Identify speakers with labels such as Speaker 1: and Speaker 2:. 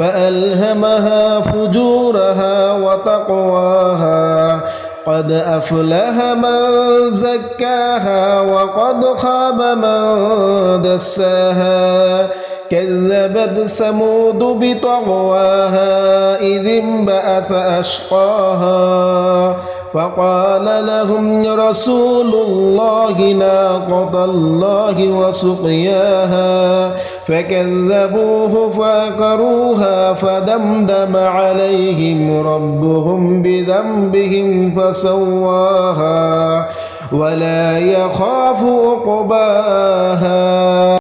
Speaker 1: فألهمها فجورها وتقواها. قد أفلح من زكاها وقد خاب من دساها. كذبت ثمود بطغواها إذ انبعث أشقاها. فقال لهم رسول الله ناقض الله وسقياها. فكذبوه فاقروها فدمدم عليهم ربهم بذنبهم فسواها ولا يخاف عقباها